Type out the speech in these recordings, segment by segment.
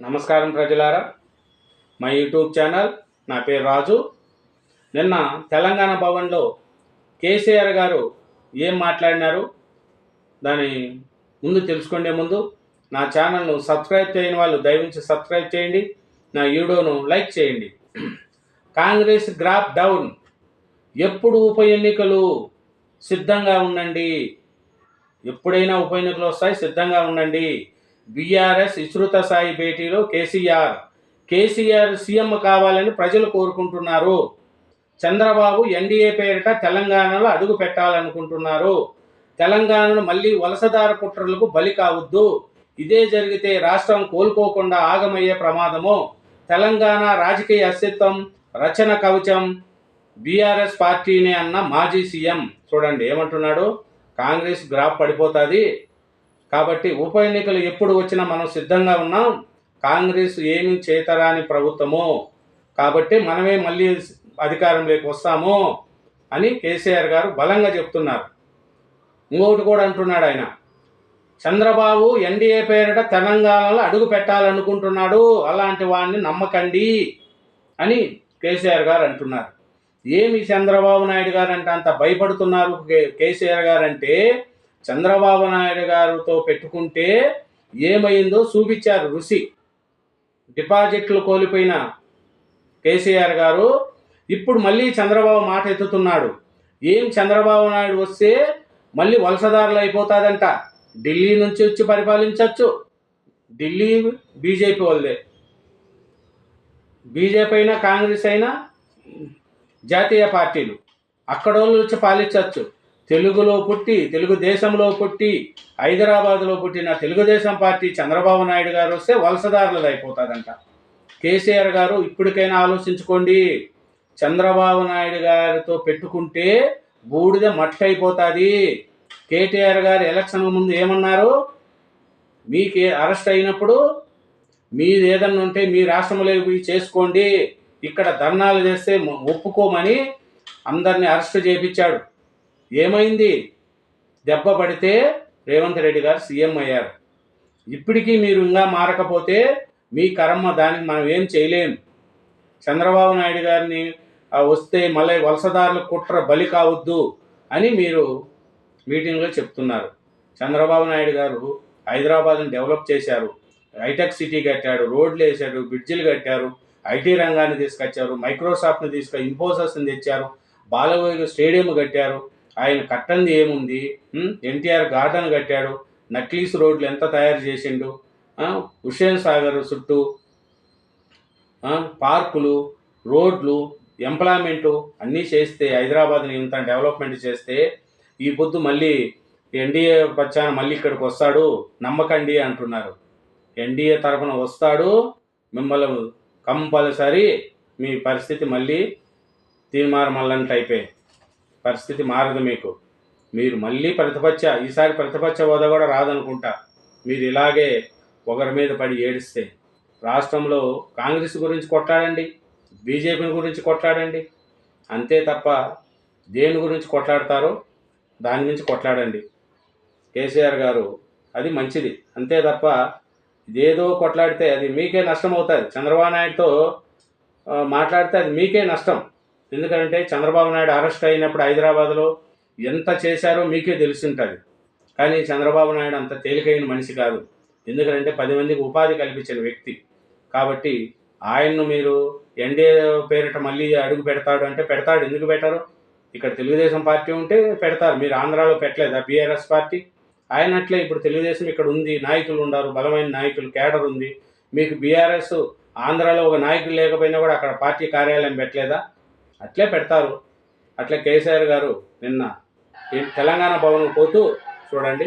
నమస్కారం ప్రజలారా. మా యూట్యూబ్ ఛానల్ నా పేరు రాజు. నిన్న తెలంగాణ భవన్లో కేసీఆర్ గారు ఏం మాట్లాడినారు? దాని ముందు తెలుసుకునే ముందు నా ఛానల్ను సబ్స్క్రైబ్ చేయని వాళ్ళు దయవించి సబ్స్క్రైబ్ చేయండి. నా వీడియోను లైక్ చేయండి. Congress graph down. ఎప్పుడు ఉప ఎన్నికలు సిద్ధంగా ఉండండి? ఎప్పుడైనా ఉప ఎన్నికలు వస్తాయి సిద్ధంగా ఉండండి. బీఆర్ఎస్ విస్తృత స్థాయి భేటీలో కేసీఆర్. కేసీఆర్ సీఎం కావాలని ప్రజలు కోరుకుంటున్నారు. చంద్రబాబు ఎన్డీఏ పేరిట తెలంగాణలో అడుగు పెట్టాలనుకుంటున్నారు. తెలంగాణను మళ్ళీ వలసదార కుట్రలకు బలి కావద్దు. ఇదే జరిగితే రాష్ట్రం కోలుకోకుండా ఆగమయ్యే ప్రమాదము. తెలంగాణ రాజకీయ అస్తిత్వం రచన కవచం బీఆర్ఎస్ పార్టీనే అన్న మాజీ సీఎం. చూడండి ఏమంటున్నాడు? కాంగ్రెస్ గ్రాఫ్ పడిపోతుంది. కాబట్టి ఉప ఎన్నికలు ఎప్పుడు వచ్చినా మనం సిద్ధంగా ఉన్నాం. కాంగ్రెస్ ఏమి చేతరాని ప్రభుత్వము. కాబట్టి మనమే మళ్ళీ అధికారంలోకి వస్తాము అని కేసీఆర్ గారు బలంగా చెప్తున్నారు. ఇంకొకటి కూడా అంటున్నాడు ఆయన. చంద్రబాబు ఎన్డీఏ పేరిట తెలంగాణలో అడుగు పెట్టాలనుకుంటున్నాడు. అలాంటి వాడిని నమ్మకండి అని కేసీఆర్ గారు అంటున్నారు. ఏమి చంద్రబాబు నాయుడు గారు అంటే అంత భయపడుతున్నారు కే- కేసీఆర్ గారు అంటే చంద్రబాబు నాయుడు గారితో పెట్టుకుంటే ఏమైందో చూపించారు రుచి డిపాజిట్లు కోల్పోయిన కేసీఆర్ గారు ఇప్పుడు మళ్ళీ చంద్రబాబు మాట ఎత్తుతున్నాడు. ఏం చంద్రబాబు నాయుడు వస్తే మళ్ళీ వలసదారులు అయిపోతాదంట ఢిల్లీ నుంచి వచ్చి పరిపాలించవచ్చు ఢిల్లీ బీజేపీ వాళ్ళదే. బీజేపీ అయినా కాంగ్రెస్ అయినా జాతీయ పార్టీలు. అక్కడ వాళ్ళు వచ్చి పాలించవచ్చు తెలుగులో పుట్టి తెలుగుదేశంలో పుట్టి హైదరాబాద్లో పుట్టిన తెలుగుదేశం పార్టీ చంద్రబాబు నాయుడు గారు వస్తే వలసదారులది అయిపోతుందంట. కేసీఆర్ గారు ఇప్పటికైనా ఆలోచించుకోండి. చంద్రబాబు నాయుడు గారితో పెట్టుకుంటే బూడిద మట్టి అయిపోతుంది కేటీఆర్ గారు ఎలక్షన్ ముందు ఏమన్నారు? మీకు అరెస్ట్ అయినప్పుడు మీది ఏదన్నా ఉంటే మీ రాష్ట్రంలో పోయి చేసుకోండి. ఇక్కడ ధర్నాలు చేస్తే ఒప్పుకోమని అందరిని అరెస్ట్ చేపించాడు. ఏమైంది? దెబ్బ పడితే రేవంత్ రెడ్డి గారు సీఎం అయ్యారు. ఇప్పటికీ మీరు ఇంకా మారకపోతే మీ కర్మ దానికి మనం ఏం చేయలేం. చంద్రబాబు నాయుడు గారిని వస్తే మళ్ళీ వలసదారుల కుట్ర బలి కావద్దు అని మీరు మీటింగ్లో చెప్తున్నారు. చంద్రబాబు నాయుడు గారు హైదరాబాద్ని డెవలప్ చేశారు. హైటెక్ సిటీ కట్టాడు రోడ్లు వేశాడు బ్రిడ్జిలు కట్టారు ఐటీ రంగాన్ని తీసుకొచ్చారు మైక్రోసాఫ్ట్ని తీసుకొని ఇన్ఫోసిస్ని తెచ్చారు బాలయోగి స్టేడియం కట్టారు. ఆయన కట్టంది ఏముంది? ఎన్టీఆర్ గార్డెన్ కట్టాడు. నక్లీస్ రోడ్లు ఎంత తయారు చేసిండు? హుషేన్ సాగర్ చుట్టూ పార్కులు రోడ్లు ఎంప్లాయ్మెంటు అన్నీ చేస్తే హైదరాబాద్ని ఇంత డెవలప్మెంట్ చేస్తే ఈ పొద్దు మళ్ళీ ఎన్డీఏ పచ్చాన మళ్ళీ ఇక్కడికి వస్తాడు నమ్మకండి అంటున్నారు. ఎన్డీఏ తరఫున వస్తాడు మిమ్మల్ని కంపల్సరీ మీ పరిస్థితి మళ్ళీ తీర్మార పరిస్థితి మారదు మీకు. మీరు మళ్ళీ ప్రతిపక్ష ఈసారి ప్రతిపక్ష హోదా కూడా రాదనుకుంటా. మీరు ఇలాగే ఒకరి మీద పడి ఏడిస్తే రాష్ట్రంలో కాంగ్రెస్ గురించి కొట్లాడండి బీజేపీ గురించి కొట్లాడండి. అంతే తప్ప దేని గురించి కొట్లాడతారో దాని గురించి కొట్లాడండి. కేసీఆర్ గారు అది మంచిది. అంతే తప్ప ఇదేదో కొట్లాడితే అది మీకే నష్టం అవుతుంది చంద్రబాబు నాయుడుతో మాట్లాడితే అది మీకే నష్టం. ఎందుకంటే చంద్రబాబు నాయుడు అరెస్ట్ అయినప్పుడు హైదరాబాద్లో ఎంత చేశారో మీకే తెలిసి ఉంటుంది కానీ చంద్రబాబు నాయుడు అంత తేలికైన మనిషి కాదు. ఎందుకంటే పది మందికి ఉపాధి కల్పించిన వ్యక్తి. కాబట్టి ఆయన్ను మీరు ఎన్డీఏ పేరిట మళ్ళీ అడుగు పెడతాడు అంటే పెడతాడు. ఎందుకు పెట్టరు? ఇక్కడ తెలుగుదేశం పార్టీ ఉంటే పెడతారు. మీరు ఆంధ్రాలో పెట్టలేదా? BRS party? ఆయన అట్లే ఇప్పుడు తెలుగుదేశం ఇక్కడ ఉంది. నాయకులు ఉన్నారు బలమైన నాయకులు కేడర్ ఉంది. మీకు బీఆర్ఎస్ ఆంధ్రాలో ఒక నాయకులు లేకపోయినా కూడా అక్కడ పార్టీ కార్యాలయం పెట్టలేదా? అట్లే పెడతారు. అట్లే కేసీఆర్ గారు నిన్న ఈ తెలంగాణ భవన్ పోతూ చూడండి.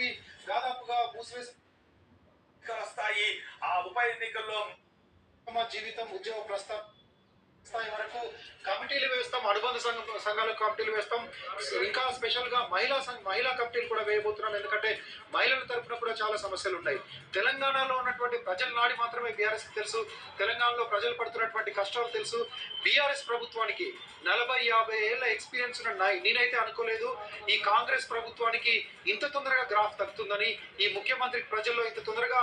చెప్పి దాదాపుగా మూసివేసి స్థాయి ఆ ఉప ఎన్నికల్లో మా జీవితం ఉద్యోగ ప్రస్థానం స్థాయి వరకు కమిటీలు వేస్తాం అనుబంధ సంఘం సంఘాల కమిటీలు వేస్తాం. ఇంకా స్పెషల్గా మహిళా సంఘ మహిళా కమిటీలు కూడా వేయబోతున్నాం. ఎందుకంటే మహిళల తరపున కూడా చాలా సమస్యలు ఉన్నాయి. తెలంగాణలో ఉన్నటువంటి ప్రజల నాడి మాత్రమే బీఆర్ఎస్ తెలుసు. తెలంగాణలో ప్రజలు పడుతున్నటువంటి కష్టాలు తెలుసు. బీఆర్ఎస్ ప్రభుత్వానికి నలభై యాభై ఏళ్ళ ఎక్స్పీరియన్స్ ఉన్న నేనైతే అనుకోలేదు. ఈ కాంగ్రెస్ ప్రభుత్వానికి ఇంత తొందరగా గ్రాఫ్ తగ్గుతుందని ఈ ముఖ్యమంత్రి ప్రజల్లో ఇంత తొందరగా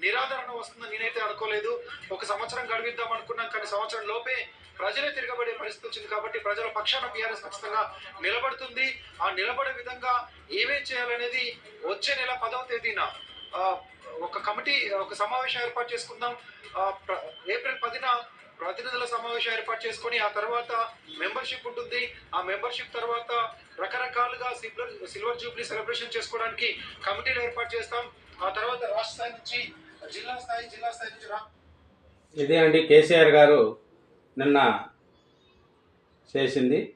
నిరాదరణ వస్తుందని నేనైతే అనుకోలేదు. ఒక సంవత్సరం గడిపిద్దాం అనుకున్నాం కానీ సంవత్సరం లోపే ప్రజలే తిరగబడే పరిస్థితి వచ్చింది కాబట్టి ప్రజల పక్షాన బీఆర్ఎస్ ఖచ్చితంగా నిలబడుతుంది. ఆ నిలబడే విధంగా ఏమేం చేయాలనేది వచ్చే నెల పదవ తేదీన ఒక కమిటీ ఒక సమావేశం ఏర్పాటు చేసుకుందాం. ప్ర- ఏప్రిల్ పదిన ప్రతినిధుల సమావేశం ఏర్పాటు చేసుకొని ఆ తర్వాత మెంబర్షిప్ ఉంటుంది. ఆ మెంబర్షిప్ తర్వాత రకరకాలుగా సిల్వర్ సిల్వర్ జూబ్లీ సెలబ్రేషన్ చేసుకోవడానికి కమిటీలు ఏర్పాటు చేస్తాం. ఆ తర్వాత రాష్ట్ర స్థాయి నుంచి జిల్లా స్థాయి జిల్లా స్థాయి నుంచి రా- ఇదే అండి కేసీఆర్ గారు నిన్న చేసింది.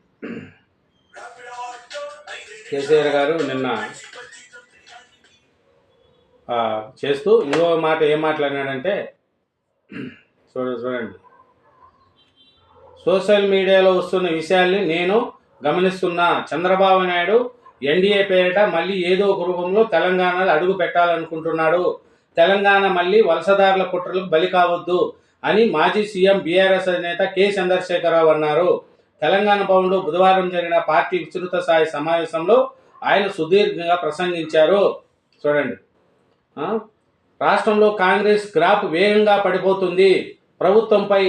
కేసీఆర్ గారు నిన్న చేస్తూ ఇంకో మాట ఏం మాట్లాడినాడంటే చూడ చూడండి. సోషల్ మీడియాలో వస్తున్న విషయాల్ని నేను గమనిస్తున్నా. చంద్రబాబు నాయుడు ఎన్డీఏ పేరిట మళ్ళీ ఏదో ఒక రూపంలో తెలంగాణలో అడుగు పెట్టాలనుకుంటున్నాడు. తెలంగాణ మళ్ళీ వలసదారుల కుట్రలకు బలి కావద్దు అని మాజీ సీఎం బీఆర్ఎస్ అధినేత కె చంద్రశేఖరరావు అన్నారు. తెలంగాణ భవన్లో బుధవారం జరిగిన పార్టీ విస్తృత స్థాయి సమావేశంలో ఆయన సుదీర్ఘంగా ప్రసంగించారు. చూడండి. రాష్ట్రంలో కాంగ్రెస్ గ్రాఫ్ వేగంగా పడిపోతుంది. ప్రభుత్వంపై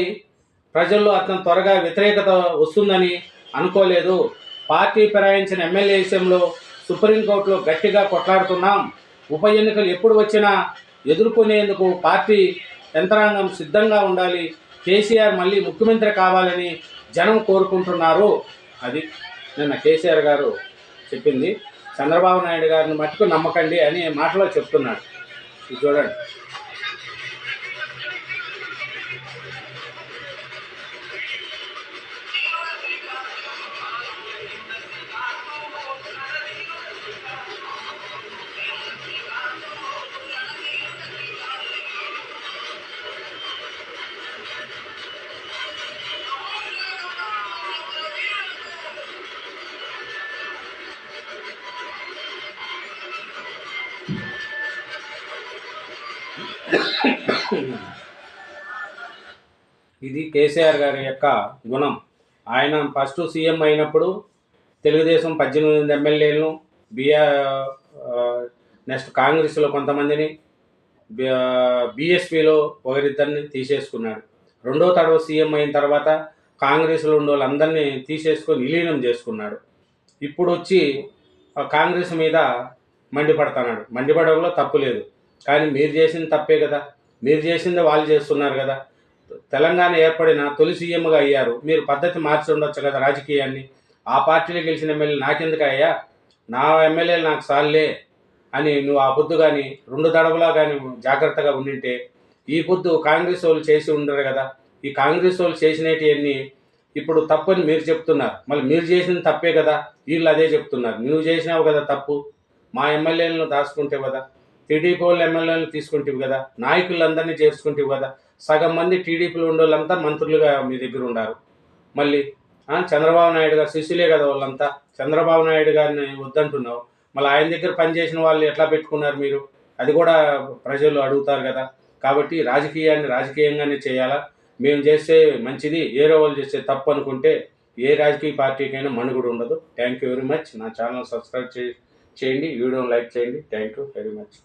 ప్రజల్లో అతను త్వరగా వ్యతిరేకత వస్తుందని అనుకోలేదు. పార్టీ ఫిరాయించిన ఎమ్మెల్యే విషయంలో సుప్రీంకోర్టులో గట్టిగా కొట్లాడుతున్నాం. ఉప ఎన్నికలు ఎప్పుడు వచ్చినా ఎదుర్కొనేందుకు పార్టీ యంత్రాంగం సిద్ధంగా ఉండాలి. కేసీఆర్ మళ్ళీ ముఖ్యమంత్రి కావాలని జనం కోరుకుంటున్నారు. అది నిన్న కేసీఆర్ గారు చెప్పింది. చంద్రబాబు నాయుడు గారిని మట్టుకు నమ్మకండి అని మాటలో చెప్తున్నాడు. ఇది చూడండి. ఇది కేసీఆర్ గారి యొక్క గుణం. ఆయన ఫస్ట్ సీఎం అయినప్పుడు తెలుగుదేశం పద్దెనిమిది మంది ఎమ్మెల్యేలను బిఆ నెక్స్ట్ కాంగ్రెస్లో కొంతమందిని బీఎస్పీలో ఒకరిద్దరిని తీసేసుకున్నాడు. రెండో తడవ సీఎం అయిన తర్వాత కాంగ్రెస్లో ఉండే వాళ్ళందరినీ తీసేసుకొని విలీనం చేసుకున్నాడు. ఇప్పుడు వచ్చి కాంగ్రెస్ మీద మండిపడుతున్నాడు. మండిపడంలో తప్పు లేదు. కానీ మీరు చేసింది తప్పే కదా. మీరు చేసింది వాళ్ళు చేస్తున్నారు కదా. తెలంగాణ ఏర్పడిన తొలి సీఎంగా అయ్యారు. మీరు పద్ధతి మార్చి ఉండొచ్చు కదా రాజకీయాన్ని. ఆ పార్టీలో గెలిచిన ఎమ్మెల్యే నాకెందుకు అయ్యా? నా ఎమ్మెల్యేలు నాకు సాల్లే అని నువ్వు ఆ పొద్దు కానీ రెండు దడవలా కానీ జాగ్రత్తగా ఉండింటే ఈ పొద్దు కాంగ్రెస్ వాళ్ళు చేసి ఉండరు కదా. ఈ కాంగ్రెస్ వాళ్ళు చేసినటివన్నీ ఇప్పుడు తప్పని మీరు చెప్తున్నారు. మళ్ళీ మీరు చేసింది తప్పే కదా. వీళ్ళు అదే చెప్తున్నారు. నువ్వు చేసినావు కదా తప్పు. మా ఎమ్మెల్యేలను దాచుకుంటే కదా. టీడీపీ వాళ్ళు ఎమ్మెల్యేలు తీసుకుంటేవి కదా నాయకులందరినీ చేసుకుంటేవి కదా సగం మంది టీడీపీలో ఉండే వాళ్ళంతా మంత్రులుగా మీ దగ్గర ఉన్నారు మళ్ళీ చంద్రబాబు నాయుడు గారు శిష్యులే కదా వాళ్ళంతా. చంద్రబాబు నాయుడు గారిని వద్దంటున్నావు. మళ్ళీ ఆయన దగ్గర పనిచేసిన వాళ్ళు ఎట్లా పెట్టుకున్నారు మీరు? అది కూడా ప్రజలు అడుగుతారు కదా. కాబట్టి రాజకీయాన్ని రాజకీయంగానే చేయాలా? మేము చేస్తే మంచిది ఏరో వాళ్ళు చేస్తే తప్పు అనుకుంటే ఏ రాజకీయ పార్టీకైనా మనుగుడు ఉండదు. థ్యాంక్ యూ వెరీ మచ్ నా ఛానల్ సబ్స్క్రైబ్ చేయండి. వీడియోని లైక్ చేయండి. Thank you very much